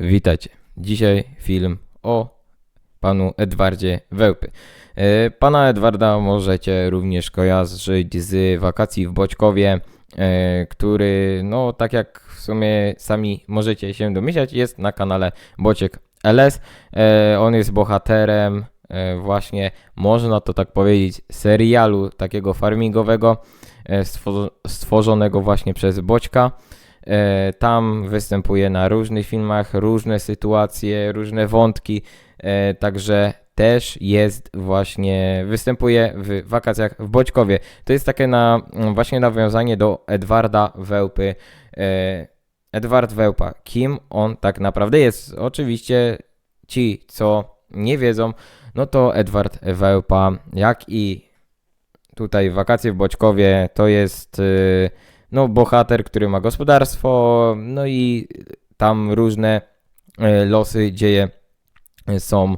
Witajcie. Dzisiaj film o panu Edwardzie Wełpy. E, Pana Edwarda możecie również kojarzyć z wakacji w Boćkowie, e, który, no tak jak w sumie sami możecie się domyślać, jest na kanale Bociek LS. E, On jest bohaterem właśnie, można to tak powiedzieć, serialu takiego farmingowego, stwo- stworzonego właśnie przez Boćka. E, Tam występuje na różnych filmach, różne sytuacje, różne wątki, e, także też jest właśnie, występuje w wakacjach w Boćkowie. To jest takie na, mm, właśnie nawiązanie do Edwarda Wełpy. E, Edward Wełpa, kim on tak naprawdę jest? Oczywiście ci, co nie wiedzą, no to Edward Wełpa, jak i tutaj wakacje w Boćkowie, to jest y, no, bohater, który ma gospodarstwo, no i tam różne e, losy, dzieje e, są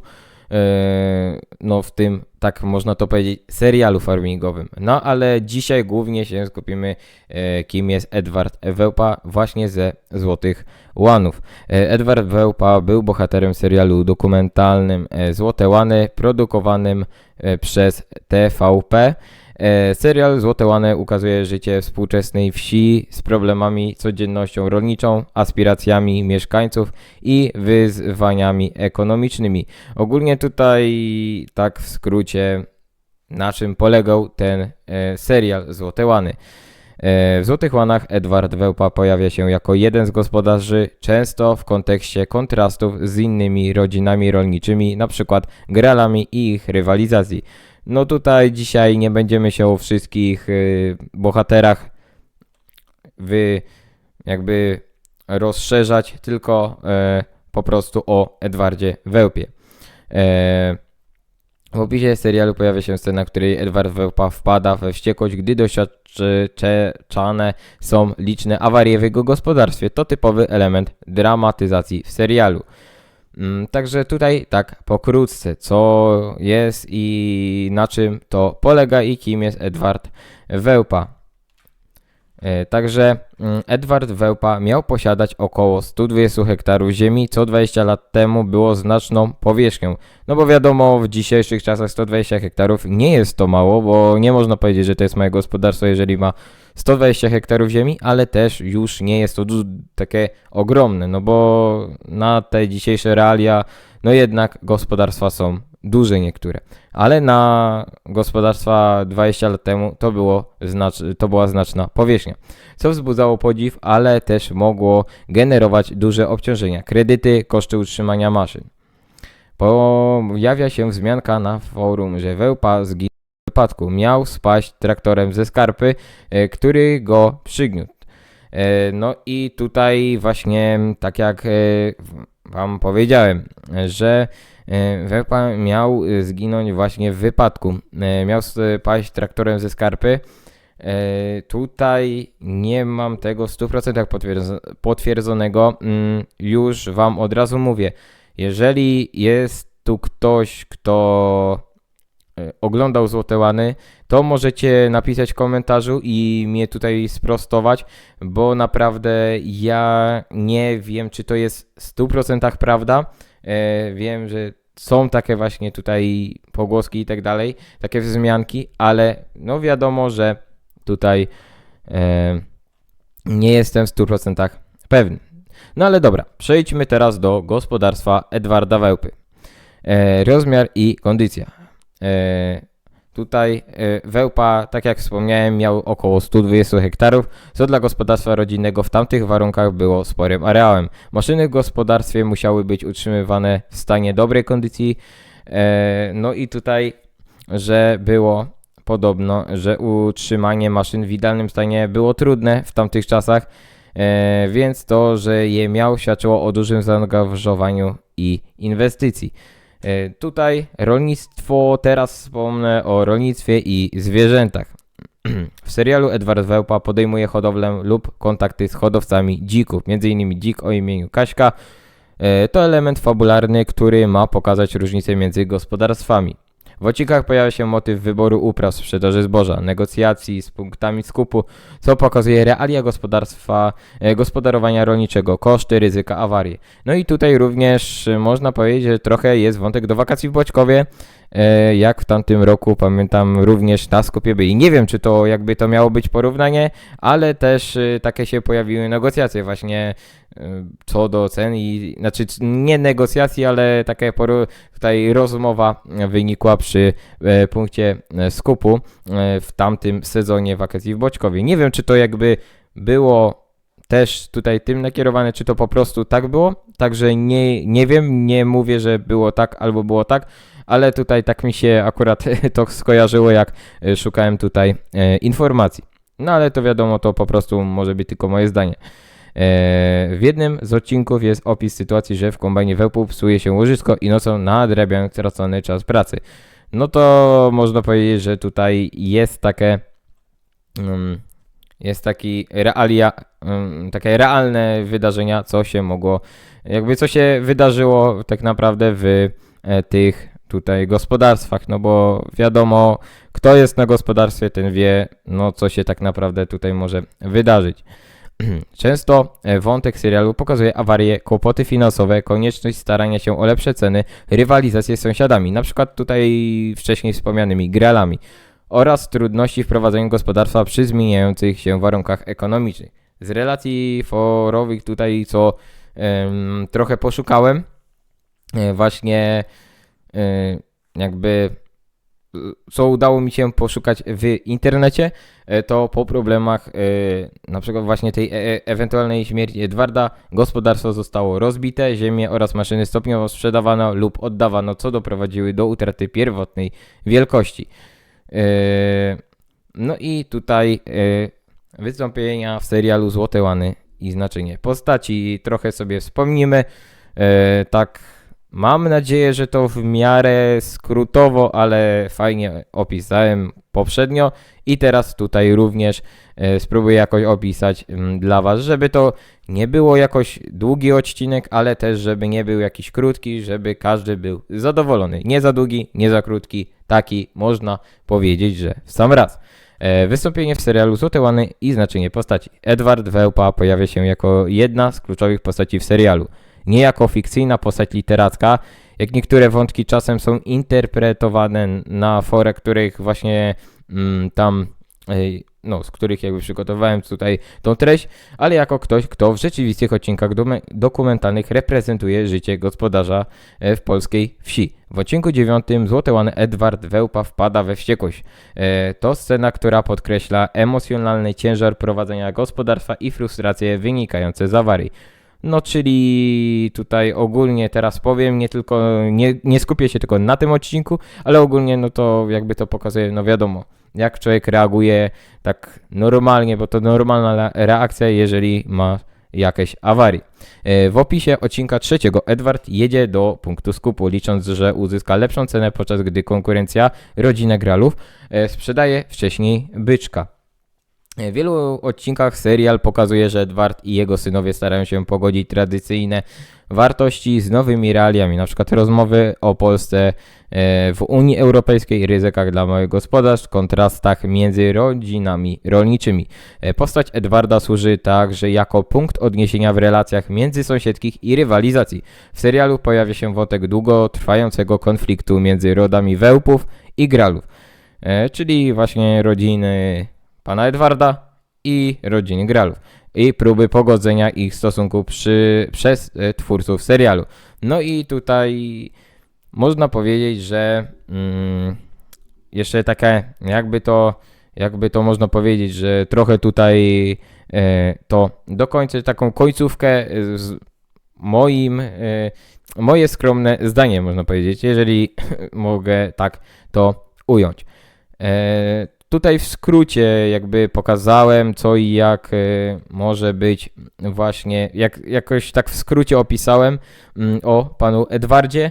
e, no, w tym, tak można to powiedzieć, serialu farmingowym. No ale dzisiaj głównie się skupimy, kim jest Edward Wełpa, właśnie ze Złotych Łanów. Edward Wełpa był bohaterem serialu dokumentalnym Złote Łany, produkowanym przez TVP. E, Serial Złote Łany ukazuje życie współczesnej wsi z problemami, codziennością rolniczą, aspiracjami mieszkańców i wyzwaniami ekonomicznymi. Ogólnie tutaj, tak w skrócie, na czym polegał ten e, serial Złote Łany. E, W Złotych Łanach Edward Wełpa pojawia się jako jeden z gospodarzy, często w kontekście kontrastów z innymi rodzinami rolniczymi, przykład gralami i ich rywalizacji. No tutaj dzisiaj nie będziemy się o wszystkich y, bohaterach wy jakby rozszerzać, tylko e, po prostu o Edwardzie Wełpie. E, w opisie serialu pojawia się scena, w której Edward Wełpa wpada we wściekłość, gdy doświadczane są liczne awarie w jego gospodarstwie. To typowy element dramatyzacji w serialu. Mm, Także tutaj tak pokrótce, co jest i na czym to polega i kim jest Edward Wełpa. E, Także mm, Edward Wełpa miał posiadać około 120 hektarów ziemi, co 20 lat temu było znaczną powierzchnią. No bo wiadomo, w dzisiejszych czasach 120 hektarów nie jest to mało, bo nie można powiedzieć, że to jest moje gospodarstwo, jeżeli ma 120 hektarów ziemi, ale też już nie jest to takie ogromne, no bo na te dzisiejsze realia, no jednak gospodarstwa są duże niektóre, ale na gospodarstwa 20 lat temu to, było znacz- to była znaczna powierzchnia, co wzbudzało podziw, ale też mogło generować duże obciążenia, kredyty, koszty utrzymania maszyn. Pojawia się wzmianka na forum, że Wełpa zginął wypadku. Miał spaść traktorem ze skarpy, e, który go przygniótł. E, No i tutaj właśnie, tak jak e, wam powiedziałem, że miał zginąć właśnie w wypadku. Miał spaść traktorem ze skarpy. Tutaj nie mam tego w 100% potwierdzo- potwierdzonego. Mm, Już wam od razu mówię. Jeżeli jest tu ktoś, kto oglądał Złote Łany, to możecie napisać w komentarzu i mnie tutaj sprostować, bo naprawdę ja nie wiem, czy to jest w 100% prawda. E, wiem, że są takie właśnie tutaj pogłoski i tak dalej, takie wzmianki, ale no wiadomo, że tutaj e, nie jestem w 100% pewny. No ale dobra, przejdźmy teraz do gospodarstwa Edwarda Wełpy. E, rozmiar i kondycja. E, tutaj e, Wełpa, tak jak wspomniałem, miał około 120 hektarów, co dla gospodarstwa rodzinnego w tamtych warunkach było sporym areałem. Maszyny w gospodarstwie musiały być utrzymywane w stanie dobrej kondycji. E, no i tutaj, że było podobno, że utrzymanie maszyn w idealnym stanie było trudne w tamtych czasach, więc to, że je miał, świadczyło o dużym zaangażowaniu i inwestycji. E, Tutaj rolnictwo, teraz wspomnę o rolnictwie i zwierzętach. W serialu Edward Wełpa podejmuje hodowlę lub kontakty z hodowcami dzików, m.in. dzik o imieniu Kaśka. E, To element fabularny, który ma pokazać różnicę między gospodarstwami. W odcinkach pojawia się motyw wyboru upraw, sprzedaży zboża, negocjacji z punktami skupu, co pokazuje realia gospodarstwa, e, gospodarowania rolniczego, koszty, ryzyka, awarii. No i tutaj również e, można powiedzieć, że trochę jest wątek do wakacji w Boćkowie, e, jak w tamtym roku, pamiętam również na skupie byli. Nie wiem, czy to jakby to miało być porównanie, ale też e, takie się pojawiły negocjacje właśnie e, co do cen i znaczy nie negocjacji, ale poru- tutaj rozmowa wynikła przy e, punkcie e, skupu e, w tamtym sezonie wakacji w Boćkowie. Nie wiem, czy to jakby było też tutaj tym nakierowane, czy to po prostu tak było, także nie, nie wiem, nie mówię, że było tak albo było tak, ale tutaj tak mi się akurat to skojarzyło, jak e, szukałem tutaj e, informacji. No ale to wiadomo, to po prostu może być tylko moje zdanie. E, W jednym z odcinków jest opis sytuacji, że w kombajnie wełpu psuje się łożysko i nocą nadrabiają stracony czas pracy. No to można powiedzieć, że tutaj jest takie mm, jest taki realia, mm, takie realne wydarzenia, co się mogło, jakby co się wydarzyło tak naprawdę w tych tutaj gospodarstwach, no bo wiadomo, kto jest na gospodarstwie, ten wie, no co się tak naprawdę tutaj może wydarzyć. Często e, wątek serialu pokazuje awarie, kłopoty finansowe, konieczność starania się o lepsze ceny, rywalizację z sąsiadami, na przykład tutaj wcześniej wspomnianymi gralami oraz trudności w prowadzeniu gospodarstwa przy zmieniających się warunkach ekonomicznych. Z relacji forowych tutaj, co trochę poszukałem, e, właśnie jakby e, co udało mi się poszukać w internecie, e, to po problemach na przykład właśnie tej e- e- ewentualnej śmierci Edwarda gospodarstwo zostało rozbite, ziemię oraz maszyny stopniowo sprzedawano lub oddawano, co doprowadziły do utraty pierwotnej wielkości. No i tutaj wystąpienia w serialu Złote Łany i znaczenie postaci trochę sobie wspomnimy. Tak, mam nadzieję, że to w miarę skrótowo, ale fajnie opisałem poprzednio i teraz tutaj również e, spróbuję jakoś opisać mm, dla Was, żeby to nie było jakoś długi odcinek, ale też żeby nie był jakiś krótki, żeby każdy był zadowolony. Nie za długi, nie za krótki, taki można powiedzieć, że w sam raz. E, Wystąpienie w serialu Złote Łany i znaczenie postaci. Edward Wełpa pojawia się jako jedna z kluczowych postaci w serialu. Nie jako fikcyjna postać literacka, jak niektóre wątki czasem są interpretowane na forach, których właśnie mm, tam, no, z których jakby przygotowałem tutaj tą treść, ale jako ktoś, kto w rzeczywistych odcinkach dokumentalnych reprezentuje życie gospodarza e, w polskiej wsi. W odcinku dziewiątym Złote Łany Edward Wełpa wpada we wściekłość. E, To scena, która podkreśla emocjonalny ciężar prowadzenia gospodarstwa i frustracje wynikające z awarii. No, czyli tutaj ogólnie teraz powiem, nie tylko, nie, nie skupię się tylko na tym odcinku, ale ogólnie no to jakby to pokazuje, no wiadomo, jak człowiek reaguje tak normalnie, bo to normalna re- reakcja, jeżeli ma jakieś awarii. E, W opisie odcinka trzeciego Edward jedzie do punktu skupu, licząc, że uzyska lepszą cenę, podczas gdy konkurencja, rodzina Gralów, e, sprzedaje wcześniej byczka. W wielu odcinkach serial pokazuje, że Edward i jego synowie starają się pogodzić tradycyjne wartości z nowymi realiami, na przykład rozmowy o Polsce e, w Unii Europejskiej, ryzykach dla małych gospodarstw, kontrastach między rodzinami rolniczymi. E, Postać Edwarda służy także jako punkt odniesienia w relacjach międzysąsiedzkich i rywalizacji. W serialu pojawia się wątek długotrwającego konfliktu między rodami Wełpów i Gralów, e, czyli właśnie rodziny pana Edwarda i rodziny Gralów i próby pogodzenia ich stosunków przy, przez e, twórców serialu. No i tutaj można powiedzieć, że mm, jeszcze takie, jakby to, jakby to można powiedzieć, że trochę tutaj e, to dokończę taką końcówkę e, z moim, e, moje skromne zdanie, można powiedzieć, jeżeli mogę tak to ująć. E, tutaj w skrócie jakby pokazałem co i jak e, może być właśnie, jak, jakoś tak w skrócie opisałem mm, o panu Edwardzie.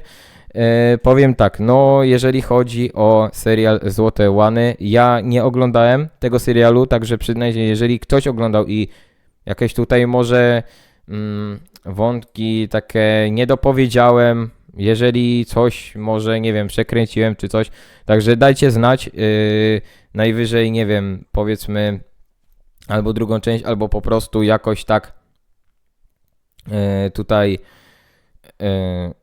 E, powiem tak, no jeżeli chodzi o serial Złote Łany, ja nie oglądałem tego serialu, także przyznaj się, jeżeli ktoś oglądał i jakieś tutaj może mm, wątki takie nie dopowiedziałem, Jeżeli coś może, nie wiem, przekręciłem czy coś, także dajcie znać. Yy, najwyżej, nie wiem, powiedzmy albo drugą część, albo po prostu jakoś tak yy, tutaj, yy,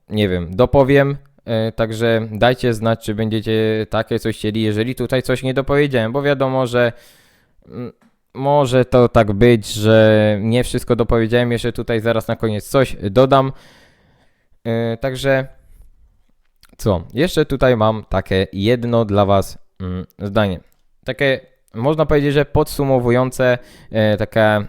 nie wiem, dopowiem. Yy, Także dajcie znać, czy będziecie takie coś chcieli, jeżeli tutaj coś nie dopowiedziałem, bo wiadomo, że mm, może to tak być, że nie wszystko dopowiedziałem, jeszcze tutaj zaraz na koniec coś dodam. Yy, Także co? Jeszcze tutaj mam takie jedno dla Was mm, zdanie. Takie można powiedzieć, że podsumowujące, e, takie e,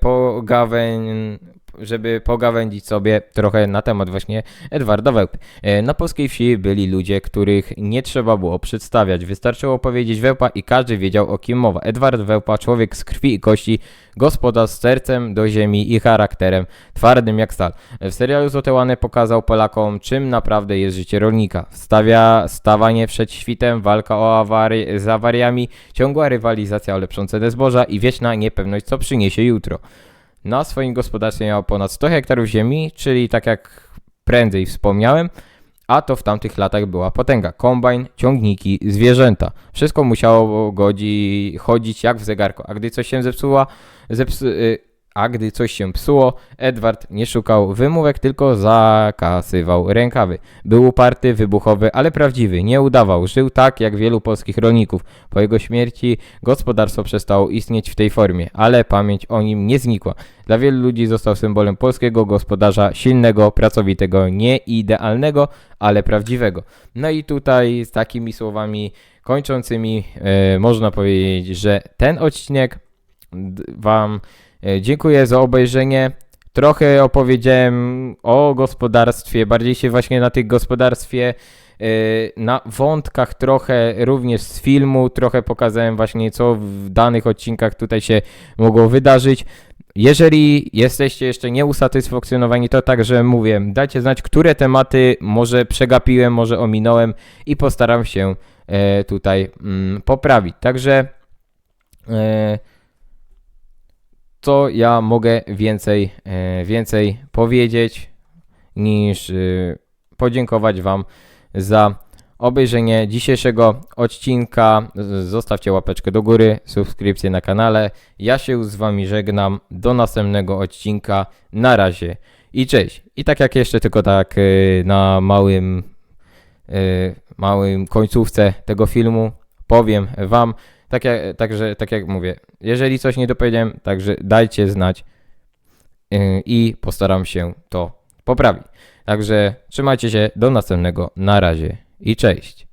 pogawęń, żeby pogawędzić sobie trochę na temat właśnie Edwarda Wełpy. E, Na polskiej wsi byli ludzie, których nie trzeba było przedstawiać. Wystarczyło powiedzieć Wełpa i każdy wiedział o kim mowa. Edward Wełpa, człowiek z krwi i kości, gospodarz z sercem do ziemi i charakterem twardym jak stal. W serialu Zotełany pokazał Polakom, czym naprawdę jest życie rolnika. Stawia stawanie przed świtem, walka o awary, z awariami, ciągła rywalizacja o lepszą cenę zboża i wieczna niepewność, co przyniesie jutro. Na swoim gospodarstwie miał ponad 100 hektarów ziemi, czyli tak jak prędzej wspomniałem, a to w tamtych latach była potęga. Kombajn, ciągniki, zwierzęta. Wszystko musiało godzi, chodzić jak w zegarku. A gdy coś się zepsuła, zeps, y, a gdy coś się psuło, Edward nie szukał wymówek, tylko zakasywał rękawy. Był uparty, wybuchowy, ale prawdziwy. Nie udawał. Żył tak jak wielu polskich rolników. Po jego śmierci gospodarstwo przestało istnieć w tej formie, ale pamięć o nim nie znikła. Dla wielu ludzi został symbolem polskiego gospodarza silnego, pracowitego, nie idealnego, ale prawdziwego. No i tutaj z takimi słowami kończącymi e, można powiedzieć, że ten odcinek Wam dziękuję za obejrzenie. Trochę opowiedziałem o gospodarstwie, bardziej się właśnie na tych gospodarstwie, e, na wątkach trochę również z filmu, trochę pokazałem właśnie co w danych odcinkach tutaj się mogło wydarzyć. Jeżeli jesteście jeszcze nieusatysfakcjonowani, to także mówię, dajcie znać, które tematy może przegapiłem, może ominąłem i postaram się e, tutaj mm, poprawić. Także e, co ja mogę więcej, e, więcej powiedzieć niż e, podziękować Wam za obejrzenie dzisiejszego odcinka. Zostawcie łapeczkę do góry, subskrypcję na kanale. Ja się z Wami żegnam. Do następnego odcinka. Na razie i cześć. I tak jak jeszcze tylko tak e, na małym, małym końcówce tego filmu powiem Wam, tak jak, także, tak jak mówię, jeżeli coś nie dopowiedziałem, także dajcie znać yy, i postaram się to poprawić. Także trzymajcie się, do następnego, na razie i cześć.